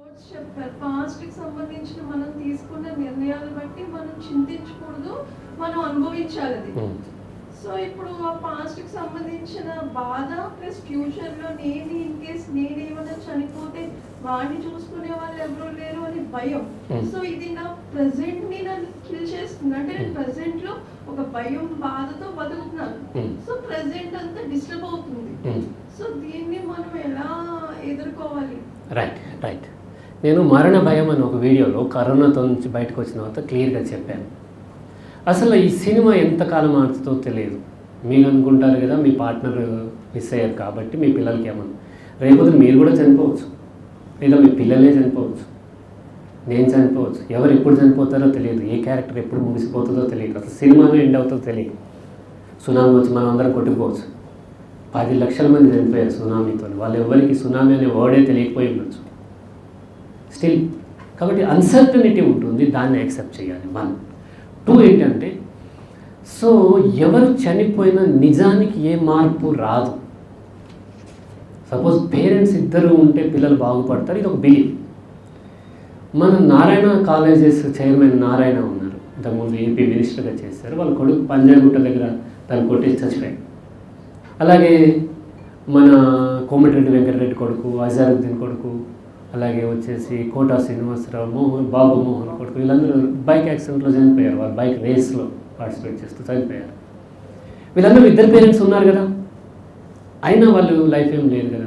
Coach చెప్పారు పాస్ట్కి సంబంధించిన మనం తీసుకున్న నిర్ణయాలు బట్టి మనం చింతించకూడదు మనం అనుభవించాలి అది. సో ఇప్పుడు ఆ పాస్ట్కి సంబంధించిన బాధ ప్లస్ ఫ్యూచర్లో నేను ఇన్ కేస్ నేను ఏమైనా చనిపోతే వాడిని చూసుకునే వాళ్ళు ఎవరు లేరు అని భయం Hmm. సో ఇది నా ప్రెసెంట్ని నన్ను కిల్ చేస్తుంది అంటే నేను Hmm. ప్రెసెంట్లో ఒక భయం బాధతో బతుకుతున్నాను Hmm. సో ప్రెసెంట్ అంతా డిస్టర్బ్ అవుతుంది. సో దీన్ని మనం ఎలా ఎదుర్కోవాలి రైట్ రైట్ నేను మరణ భయం అని ఒక వీడియోలో కరోనాతో నుంచి బయటకు వచ్చిన తర్వాత క్లియర్గా చెప్పాను. అసలు ఈ సినిమా ఎంతకాలం ఆడుతుందో తెలియదు. మీరు అనుకుంటారు కదా మీ పార్ట్నర్ మిస్ అయ్యారు కాబట్టి మీ పిల్లలకి ఏమన్నా. రేపొద్దు మీరు కూడా చనిపోవచ్చు. లేదా మీ పిల్లలే చనిపోవచ్చు. నేను చనిపోవచ్చు. ఎవరు ఎప్పుడు చనిపోతారో తెలియదు. ఏ క్యారెక్టర్ ఎప్పుడు ముగిసిపోతుందో తెలియదు. అసలు సినిమాలో ఎండ్ అవుతుందో తెలియదు. సునామీ వచ్చి మనం అందరం కొట్టుకోవచ్చు పది లక్షల మంది చనిపోయారు సునామీతో వాళ్ళు ఎవరికి సునామీ అనే వర్డే తెలియకపోయి ఉండొచ్చు. స్టిల్ కాబట్టి అన్సర్టనిటీ ఉంటుంది దాన్ని యాక్సెప్ట్ చేయాలి. వన్ టూ ఏంటంటే సో ఎవరు చనిపోయినా నిజానికి ఏ మార్పు రాదు. సపోజ్ పేరెంట్స్ ఇద్దరు ఉంటే పిల్లలు బాగుపడతారు ఇది ఒక బిలీఫ్ మన నారాయణ కాలేజెస్ చైర్మన్ నారాయణ ఉన్నారు. ఇంతకుముందు ఏపీ మినిస్టర్గా చేశారు. వాళ్ళ కొడుకు పంజాగుట్ట దగ్గర తను కొట్టేసి చచ్చిపోయాడు. అలాగే మన కోమటిరెడ్డి వెంకటరెడ్డి కొడుకు అజారుద్దీన్ కొడుకు అలాగే వచ్చేసి కోటా శ్రీనివాసరావు మోహన్ బాబు మోహన్ కొడుకు వీళ్ళందరూ బైక్ యాక్సిడెంట్లో చనిపోయారు. వాళ్ళు బైక్ రేస్లో పార్టిసిపేట్ చేస్తూ చనిపోయారు. వీళ్ళందరూ ఇద్దరు పేరెంట్స్ ఉన్నారు కదా? అయినా వాళ్ళు లైఫ్ ఏం లేదు కదా?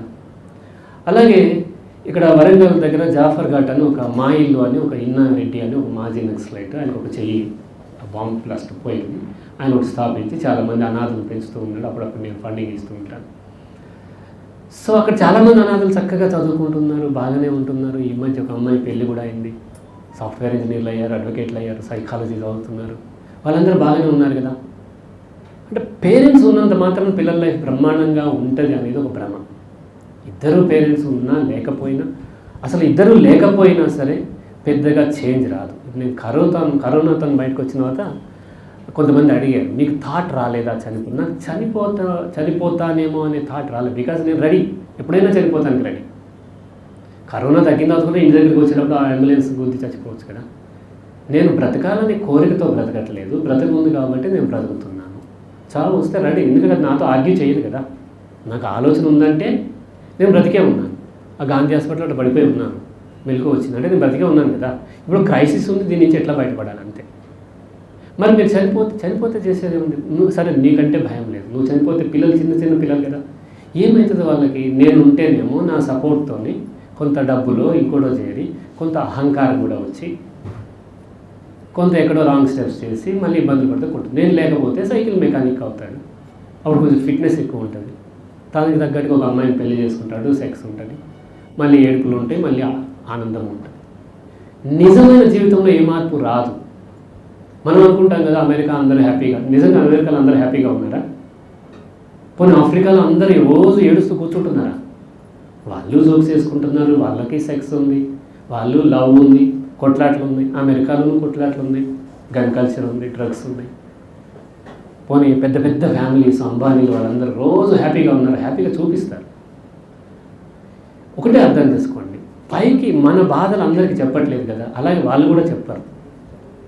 అలాగే ఇక్కడ వరంగల్ దగ్గర జాఫర్ ఘాట్ అని ఒక మా ఇల్లు అని ఒక ఇన్నా రెడ్డి అని ఒక మాజీ నక్సలైట్ ఆయనకు ఒక చెయ్యి బాంబ్ బ్లాస్ట్ పోయింది. ఆయన ఒకటి స్థాపించి చాలామంది అనాథలు పెంచుతూ ఉన్నాడు. అప్పుడప్పుడు నేను ఫండింగ్ ఇస్తూ ఉంటాను సో అక్కడ చాలామంది అనాథలు చక్కగా చదువుకుంటున్నారు బాగానే ఉంటున్నారు. ఈ మధ్య ఒక అమ్మాయి పెళ్ళి కూడా అయింది. సాఫ్ట్వేర్ ఇంజనీర్లు అయ్యారు అడ్వకేట్లు అయ్యారు సైకాలజీ చదువుతున్నారు. వాళ్ళందరూ బాగానే ఉన్నారు కదా. అంటే పేరెంట్స్ ఉన్నంత మాత్రం పిల్లల లైఫ్ బ్రహ్మాండంగా ఉంటుంది అనేది ఒక భ్రమ. ఇద్దరు పేరెంట్స్ ఉన్నా లేకపోయినా అసలు ఇద్దరు లేకపోయినా సరే పెద్దగా చేంజ్ రాదు. నేను కరోనా కరోనాతో బయటకు వచ్చిన తర్వాత కొంతమంది అడిగారు మీకు థాట్ రాలేదా చనిపో చనిపోతా చనిపోతానేమో అనే థాట్ రాలేదు బికాజ్ నేను రెడీ ఎప్పుడైనా చనిపోతానికి రెడీ కరోనా తగ్గిన తర్వాత కూడా ఇంటి దగ్గరికి వచ్చినప్పుడు ఆ అంబులెన్స్ గుద్ది చచ్చిపోవచ్చు కదా. నేను బ్రతకాలని కోరికతో బ్రతకట్లేదు బ్రతకుంది కాబట్టి నేను బ్రతుకుతున్నాను. చాలా వస్తే రెడీ ఎందుకంటే అది నాతో ఆర్గ్యూ చేయదు కదా. నాకు ఆలోచన ఉందంటే నేను బ్రతికే ఉన్నాను. ఆ గాంధీ హాస్పిటల్ అట్లా పడిపోయి ఉన్నాను. మెలకు వచ్చింది. అంటే నేను బ్రతికే ఉన్నాను కదా. ఇప్పుడు క్రైసిస్ ఉంది దీని నుంచి ఎట్లా బయటపడాలి అంతే. మరి మీరు చనిపోతే చనిపోతే చేసేది ఉంది నువ్వు సరే నీకంటే భయం లేదు. నువ్వు చనిపోతే పిల్లలు చిన్న చిన్న పిల్లలు కదా. ఏమవుతుంది వాళ్ళకి? నేను ఉంటేనేమో నా సపోర్ట్తోని కొంత డబ్బులో ఇంకోటో చేరి కొంత అహంకారం కూడా వచ్చి కొంత ఎక్కడో రాంగ్ స్టెప్స్ చేసి మళ్ళీ ఇబ్బందులు పడితే కొట్టు నేను లేకపోతే సైకిల్ మెకానిక్ అవుతాడు. అప్పుడు కొంచెం ఫిట్నెస్ ఎక్కువ ఉంటుంది. దానికి తగ్గట్టుగా ఒక అమ్మాయిని పెళ్ళి చేసుకుంటాడు సెక్స్ ఉంటుంది. మళ్ళీ ఏడుపులు ఉంటాయి మళ్ళీ ఆనందం ఉంటుంది. నిజమైన జీవితంలో ఏ మార్పు రాదు. మనం అనుకుంటాం కదా అమెరికా అందరూ హ్యాపీగా. నిజంగా అమెరికాలో అందరూ హ్యాపీగా ఉన్నారా? పోనీ ఆఫ్రికాలో అందరూ రోజు ఏడుస్తూ కూర్చుంటున్నారా? వాళ్ళు జోక్స్ చేసుకుంటున్నారు వాళ్ళకి సెక్స్ ఉంది వాళ్ళు లవ్ ఉంది కొట్లాట్లు ఉంది అమెరికాలోనూ కొట్లాట్లు ఉంది గన్ కల్చర్ ఉంది డ్రగ్స్ ఉంది పోనీ పెద్ద పెద్ద ఫ్యామిలీస్ అంబానీలు వాళ్ళందరూ రోజు హ్యాపీగా ఉన్నారు హ్యాపీగా చూపిస్తారు. ఒకటే అర్థం చేసుకోండి. పైకి మన బాధలు అందరికీ చెప్పట్లేదు కదా అలాగే వాళ్ళు కూడా చెప్పారు.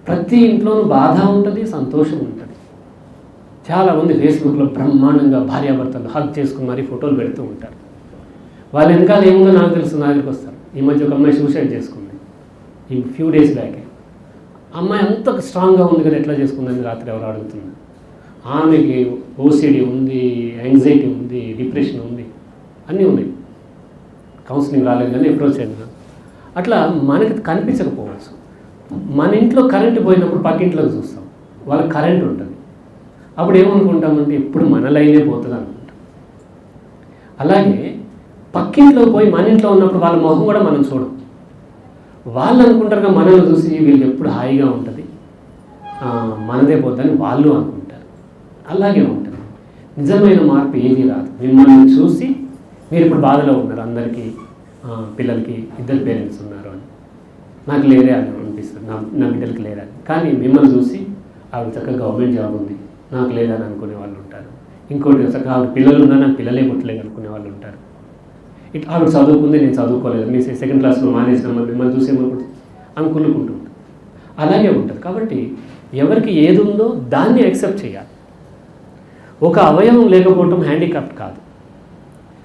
ప్రతి ఇంట్లోనూ బాధ ఉంటుంది సంతోషం ఉంటుంది. చాలామంది ఫేస్బుక్లో బ్రహ్మాండంగా భార్యాభర్తలు హక్ చేసుకుని మరీ ఫోటోలు పెడుతూ ఉంటారు. వాళ్ళ వెనకాల ఏముందో నాకు తెలుసు నా దగ్గరికి వస్తారు. ఈ మధ్య ఒక అమ్మాయి సూసైడ్ చేసుకుంది. ఈ ఫ్యూ డేస్ బ్యాకే అమ్మాయి అంత స్ట్రాంగ్గా ఉంది కదా ఎట్లా చేసుకుందని రాత్రి ఎవరు అడుగుతుంది ఆమెకి ఓసిడి ఉంది యాంగ్జైటీ ఉంది డిప్రెషన్ ఉంది అన్నీ ఉన్నాయి. కౌన్సిలింగ్ రాలేదు కానీ అప్రోచ్ అయినా అట్లా మనకి కనిపించకపోవచ్చు. మన ఇంట్లో కరెంట్ పోయినప్పుడు పక్కింట్లోకి చూస్తాం. వాళ్ళకి కరెంట్ ఉంటుంది. అప్పుడు ఏమనుకుంటామంటే ఎప్పుడు మన లైనే పోతుంది అనుకుంటాం. అలాగే పక్కింట్లో పోయి మన ఇంట్లో ఉన్నప్పుడు వాళ్ళ మొహం కూడా మనం చూడం. వాళ్ళు అనుకుంటారుగా మనల్ని చూసి వీళ్ళకి ఎప్పుడు హాయిగా ఉంటుంది. మనదే పోద్దని వాళ్ళు అనుకుంటారు. అలాగే ఉంటుంది. నిజమైన మార్పు ఏది రాదు. మిమ్మల్ని చూసి మీరు ఇప్పుడు బాధలో ఉన్నారు. అందరికీ పిల్లలకి ఇద్దరు పేరెంట్స్ ఉన్నారు అని. నాకు లేదే అని చేస్తారు నా నా బిడ్డలకి లేదా కానీ మిమ్మల్ని చూసి ఆవిడ చక్కగా గవర్నమెంట్ జాబ్ ఉంది. నాకు లేదని అనుకునే వాళ్ళు ఉంటారు. ఇంకోటి చక్కగా ఆవిడ పిల్లలు ఉన్నా నాకు పిల్లలే పుట్టలేదు అనుకునే వాళ్ళు ఉంటారు. ఇట్ ఆవిడ చదువుకుంది నేను చదువుకోలేదు. మీ సెకండ్ క్లాస్లో మానేసిన మిమ్మల్ని చూసేమనుకుంటుంది ఆమె కుళ్ళుకుంటూ అలాగే ఉంటుంది. కాబట్టి ఎవరికి ఏది ఉందో దాన్ని యాక్సెప్ట్ చేయాలి. ఒక అవయవం లేకపోవటం హ్యాండిక్యాప్ట్ కాదు.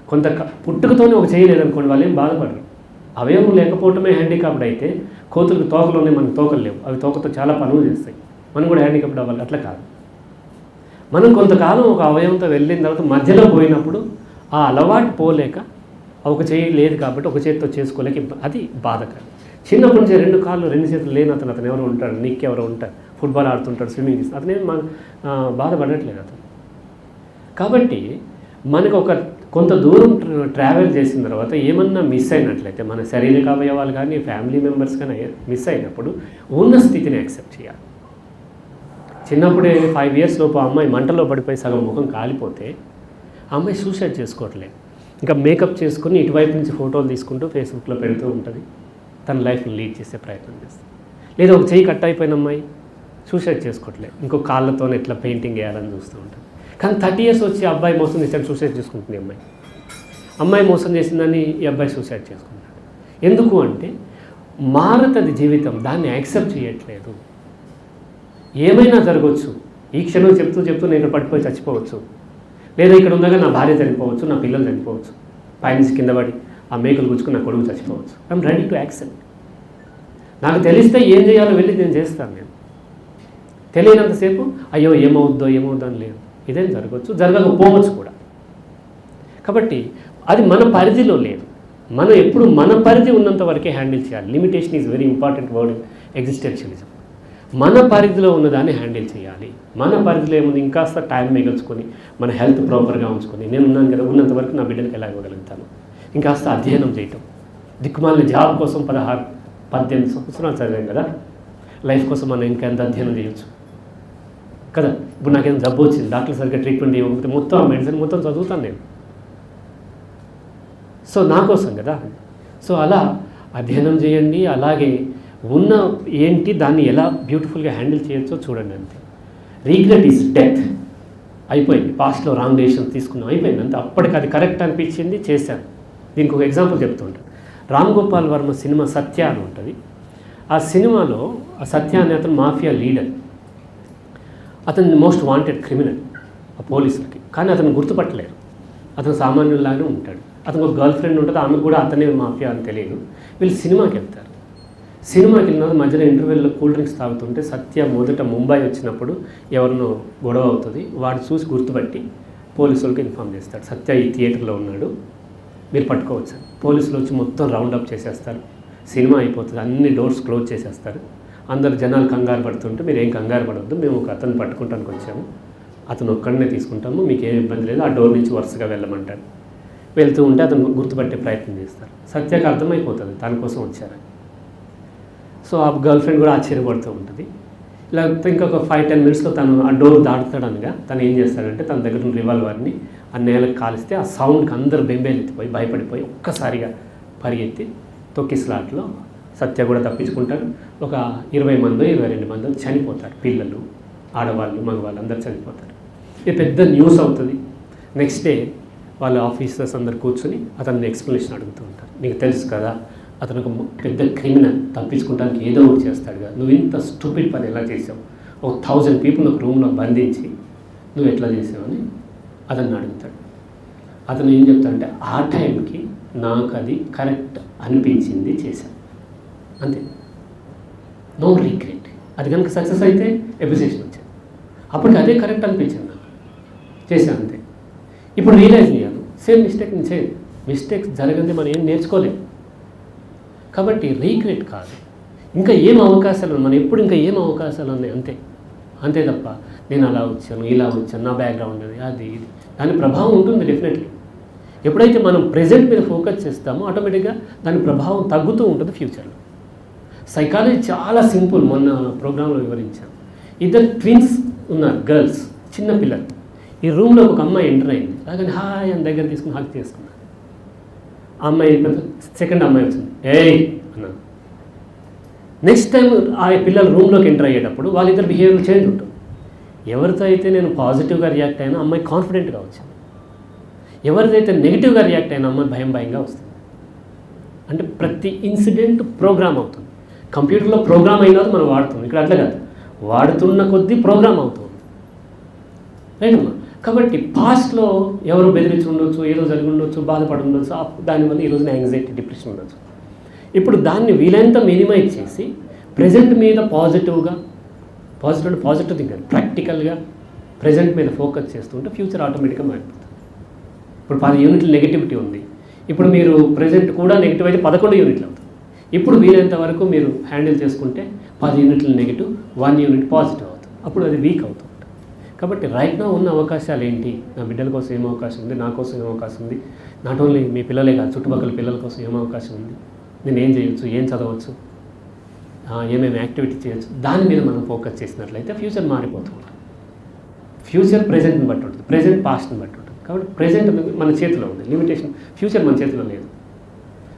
కొంత పుట్టుకతోనే ఒక చేయలేదనుకోండి వాళ్ళు ఏం బాధపడరు. అవయవం లేకపోవటమే హ్యాండిక్యాప్డ్ అయితే కోతులకు తోకలు ఉన్నాయి మనకు తోకలు లేవు. అవి తోకతో చాలా పనులు చేస్తాయి. మనం కూడా హ్యాండిక్యాప్డ్ అవ్వాలి. అట్లా కాదు. మనం కొంతకాలం ఒక అవయవంతో వెళ్ళిన తర్వాత మధ్యలో పోయినప్పుడు ఆ అలవాటు పోలేక ఒక చేయి లేదు కాబట్టి ఒక చేతితో చేసుకోలేక అది బాధకరం. చిన్నప్పటి నుంచి రెండు కాళ్ళు రెండు చేతులు లేని అతను అతను ఎవరు ఉంటాడు. నిక్ ఎవరు ఉంటాడు. ఫుట్బాల్ ఆడుతుంటాడు స్విమ్మింగ్ చేస్తాడు. అతనేం మన బాధపడట్లేదు అతను. కాబట్టి మనకు ఒక కొంత దూరం ట్రావెల్ చేసిన తర్వాత ఏమన్నా మిస్ అయినట్లయితే మన శారీరక అవయవాలు కానీ ఫ్యామిలీ మెంబర్స్ కానీ మిస్ అయినప్పుడు ఉన్న స్థితిని యాక్సెప్ట్ చేయాలి. చిన్నప్పుడే ఫైవ్ ఇయర్స్ లోపు అమ్మాయి మంటలో పడిపోయి సగం ముఖం కాలిపోతే ఆ అమ్మాయి సూసైడ్ చేసుకోవట్లేదు ఇంకా మేకప్ చేసుకుని ఇటువైపు నుంచి ఫోటోలు తీసుకుంటూ ఫేస్బుక్లో పెడుతూ ఉంటుంది. తన లైఫ్ని లీడ్ చేసే ప్రయత్నం చేస్తుంది. లేదా ఒక చెయ్యి కట్ అయిపోయిన అమ్మాయి సూసైడ్ చేసుకోవట్లేదు ఇంకో కాళ్ళతో ఎట్లా పెయింటింగ్ వేయాలని చూస్తూ ఉంటుంది. కానీ థర్టీ ఇయర్స్ వచ్చి అబ్బాయి మోసం చేశాడు సూసైడ్ చేసుకుంటుంది అమ్మాయి. అమ్మాయి మోసం చేసిందని ఈ అబ్బాయి సూసైడ్ చేసుకుంటాడు. ఎందుకు అంటే మారుతుంది జీవితం దాన్ని యాక్సెప్ట్ చేయట్లేదు. ఏమైనా జరగవచ్చు ఈ క్షణం చెప్తూ చెప్తూ నేను ఇక్కడ పడిపోయి చచ్చిపోవచ్చు. లేదా ఇక్కడ ఉండగా నా భార్య చనిపోవచ్చు నా పిల్లలు చనిపోవచ్చు. పైనుంచి కింద పడి ఆ మేకలు గుచ్చుకుని నా కొడుకు చచ్చిపోవచ్చు. ఐఎమ్ రెడీ టు యాక్సెప్ట్ నాకు తెలిస్తే ఏం చేయాలో వెళ్ళి నేను చేస్తాను నేను. తెలియనంతసేపు అయ్యో ఏమవుద్దో ఏమవుద్దో అని లేదు. ఇదేం జరగవచ్చు? జరగకపోవచ్చు కూడా. కాబట్టి అది మన పరిధిలో లేదు. మనం ఎప్పుడు మన పరిధి ఉన్నంత వరకే హ్యాండిల్ చేయాలి. Limitation is very important word existentialism మన పరిధిలో ఉన్నదాన్ని హ్యాండిల్ చేయాలి. మన పరిధిలో ఏముంది? ఇంకాస్త టైం మిగల్చుకొని మన హెల్త్ ప్రాపర్గా ఉంచుకొని నేను ఉన్నాను కదా ఉన్నంత వరకు నా బిడ్డలకు ఎలా ఇవ్వగలుగుతాను? ఇంకాస్త అధ్యయనం చేయటం. దిక్కుమాలిన జాబ్ కోసం పదహారు పద్దెనిమిది సంవత్సరాలు చదివాం కదా. లైఫ్ కోసం మనం ఇంకా ఎంత అధ్యయనం చేయొచ్చు? కదా? ఇప్పుడు నాకేం జబ్బు వచ్చింది. డాక్టర్ సరిగ్గా ట్రీట్మెంట్ ఇవ్వకపోతే మొత్తం ఆ మెడిసిన్ మొత్తం చదువుతాను నేను. సో నా కోసం కదా? సో అలా అధ్యయనం చేయండి. అలాగే ఉన్న ఏంటి దాన్ని ఎలా బ్యూటిఫుల్గా హ్యాండిల్ చేయొచ్చో చూడండి అంతే. Regret is death. అయిపోయింది. పాస్ట్లో రాంగ్ డెసిషన్ తీసుకున్నాం అయిపోయింది అంతే. అప్పటికి అది కరెక్ట్ అనిపించింది చేశాను. దీనికి ఒక ఎగ్జాంపుల్ చెప్తుంటాను రామ్ గోపాల్ వర్మ సినిమా సత్య అని ఉంటుంది. ఆ సినిమాలో ఆ సత్య అనే అతను మాఫియా లీడర్. అతను మోస్ట్ వాంటెడ్ క్రిమినల్ ఆ పోలీసులకి. కానీ అతను గుర్తుపట్టలేరు అతను సామాన్యుల్లాగానే ఉంటాడు. అతను ఒక గర్ల్ ఫ్రెండ్ ఉంటుంది ఆమెకు కూడా అతనే మాఫియా అని తెలియదు. వీళ్ళు సినిమాకి వెళ్తారు. సినిమాకి వెళ్ళిన మధ్యలో ఇంటర్వెల్లో కూల్ డ్రింక్స్ తాగుతుంటే సత్య మొదట ముంబై వచ్చినప్పుడు ఎవరినో గొడవ అవుతుంది. వాడు చూసి గుర్తుపట్టి పోలీసులకు ఇన్ఫామ్ చేస్తాడు. సత్య ఈ థియేటర్లో ఉన్నాడు. మీరు పట్టుకోవచ్చు పోలీసులు వచ్చి మొత్తం రౌండప్ చేసేస్తారు. సినిమా అయిపోతుంది. అన్ని డోర్స్ క్లోజ్ చేసేస్తారు. అందరు జనాలు కంగారు పడుతుంటే మీరు ఏం కంగారు పడవద్దు మేము ఒక అతను పట్టుకుంటానికి వచ్చాము. అతను ఒక్కడనే తీసుకుంటాము మీకు ఏం ఇబ్బంది లేదు ఆ డోర్ నుంచి వరుసగా వెళ్ళమంటారు. వెళ్తూ ఉంటే అతను గుర్తుపట్టే ప్రయత్నం చేస్తారు. సత్యకి అర్థమైపోతుంది తన కోసం సో ఆ గర్ల్ ఫ్రెండ్ కూడా ఆశ్చర్యపడుతూ ఉంటుంది. లేకపోతే ఇంకొక ఫైవ్ టెన్ మినిట్స్లో తను ఆ డోర్ దాటుతాడనగా తను ఏం చేస్తాడంటే తన దగ్గర ఉన్న రివాల్వర్ని ఆ నేలకు కాలిస్తే ఆ సౌండ్కి అందరు బెంబేలెత్తిపోయి భయపడిపోయి ఒక్కసారిగా పరిగెత్తి తొక్కి స్లాట్లో సత్య కూడా తప్పించుకుంటాడు. ఒక ఇరవై మందో ఇరవై రెండు మందో చనిపోతారు పిల్లలు ఆడవాళ్ళు మగవాళ్ళు అందరు చనిపోతారు. ఇది పెద్ద న్యూస్ అవుతుంది. నెక్స్ట్ డే వాళ్ళ ఆఫీసర్స్ అందరు కూర్చొని అతన్ని ఎక్స్ప్లెనేషన్ అడుగుతూ ఉంటారు. నీకు తెలుసు కదా అతను ఒక పెద్ద క్రిమినల్ తప్పించుకోవడానికి ఏదో ఒకటి చేస్తాడు కదా. నువ్వు ఇంత స్టూపిడ్ పని ఎలా చేసావు? ఒక థౌజండ్ పీపుల్ ఒక రూమ్లో బంధించి నువ్వు ఎట్లా చేసావని అతన్ని అడుగుతాడు. అతను ఏం చెప్తాడంటే ఆ టైంకి నాకు అది కరెక్ట్ అనిపించింది చేశాను అంతే. నో రీగ్రెట్ అది కనుక సక్సెస్ అయితే ఎప్రిసియేషన్ వచ్చింది. అప్పటికి అదే కరెక్ట్ అనిపించింది నాకు. చేశాను అంతే. ఇప్పుడు రియలైజ్ చేయాలి. సేమ్ మిస్టేక్ నేను చేయదు మిస్టేక్స్ జరగంది మనం ఏం నేర్చుకోలేం. కాబట్టి రీగ్రెట్ కాదు. ఇంకా ఏం అవకాశాలు మనం ఎప్పుడు ఇంకా ఏం అవకాశాలు ఉన్నాయి? అంతే. అంతే తప్ప నేను అలా వచ్చాను ఇలా వచ్చాను నా బ్యాక్గ్రౌండ్ అది అది ఇది. దాని ప్రభావం ఉంటుంది డెఫినెట్లీ ఎప్పుడైతే మనం ప్రెజెంట్ మీద ఫోకస్ చేస్తామో ఆటోమేటిక్గా దాని ప్రభావం తగ్గుతూ ఉంటుంది ఫ్యూచర్లో సైకాలజీ చాలా సింపుల్ మొన్న ప్రోగ్రాంలో వివరించాను. ఇద్దరు ట్విన్స్ ఉన్నారు గర్ల్స్ చిన్న పిల్లలు. ఈ రూమ్లో ఒక అమ్మాయి ఎంటర్ అయింది. అలాగని హాయ్ అని దగ్గర తీసుకుని హక్ చేసుకున్నాను ఆ అమ్మాయి సెకండ్ అమ్మాయి వచ్చింది. ఏయ్! అన్నాను. నెక్స్ట్ టైం ఆ పిల్లలు రూమ్లోకి ఎంటర్ అయ్యేటప్పుడు వాళ్ళిద్దరు బిహేవియర్ చేంజ్ ఉంటుంది. ఎవరితో అయితే నేను పాజిటివ్గా రియాక్ట్ అయినా అమ్మాయి కాన్ఫిడెంట్గా వచ్చింది. ఎవరిదైతే నెగిటివ్గా రియాక్ట్ అయినా అమ్మాయి భయం భయంగా వస్తుంది. అంటే ప్రతి ఇన్సిడెంట్ ప్రోగ్రామ్ అవుతుంది. కంప్యూటర్లో ప్రోగ్రామ్ అయిన మనం వాడుతున్నాం. ఇక్కడ అట్లా కాదు. వాడుతున్న కొద్దీ ప్రోగ్రామ్ అవుతుంది. రైట్ కాబట్టి పాస్ట్లో ఎవరు బెదిరించి ఉండొచ్చు ఏదో జరిగి ఉండొచ్చు బాధపడి ఉండొచ్చు దానివల్ల ఈరోజు యాంగ్జైటీ డిప్రెషన్ ఉండొచ్చు. ఇప్పుడు దాన్ని వీలైనంత మినిమైజ్ చేసి ప్రజెంట్ మీద పాజిటివ్గా పాజిటివ్ అంటే పాజిటివ్ థింక్ ప్రాక్టికల్గా ప్రజెంట్ మీద ఫోకస్ చేస్తుంటే ఫ్యూచర్ ఆటోమేటిక్గా మారిపోతుంది. ఇప్పుడు పది యూనిట్లు నెగిటివిటీ ఉంది. ఇప్పుడు మీరు ప్రజెంట్ కూడా నెగిటివ్ అయితే పదకొండు యూనిట్లు అవుతుంది ఇప్పుడు వీలైనంత వరకు మీరు హ్యాండిల్ చేసుకుంటే పది యూనిట్లు నెగిటివ్ వన్ యూనిట్ పాజిటివ్ అవుతుంది. అప్పుడు అది వీక్ అవుతుంది. కాబట్టి రైట్ నా ఉన్న అవకాశాలు ఏంటి? నా బిడ్డల కోసం ఏం అవకాశం ఉంది? నా కోసం ఏం అవకాశం ఉంది? నాట్ ఓన్లీ మీ పిల్లలే కాదు చుట్టుపక్కల పిల్లల కోసం ఏం అవకాశం ఉంది? నేను ఏం చేయొచ్చు? ఏం చదవచ్చు? ఏమేమి యాక్టివిటీ చేయొచ్చు? దాని మీద మనం ఫోకస్ చేసినట్లయితే ఫ్యూచర్ మారిపోతుంది. ఫ్యూచర్ ప్రజెంట్ని బట్టి ఉంటుంది. ప్రజెంట్ పాస్ట్ని బట్టి ఉంటుంది. కాబట్టి ప్రజెంట్ మన చేతిలో ఉంది. లిమిటేషన్ ఫ్యూచర్ మన చేతిలో లేదు.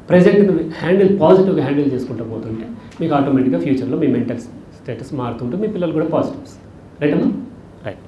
ప్రజెంట్ హ్యాండిల్ పాజిటివ్గా హ్యాండిల్ చేసుకుంటూ పోతుంటే మీకు ఆటోమేటిక్గా ఫ్యూచర్లో మీ మెంటల్ స్టేటస్ మారుతుంటే మీ పిల్లలు కూడా పాజిటివ్స్ రైట్ అమ్మా? రైట్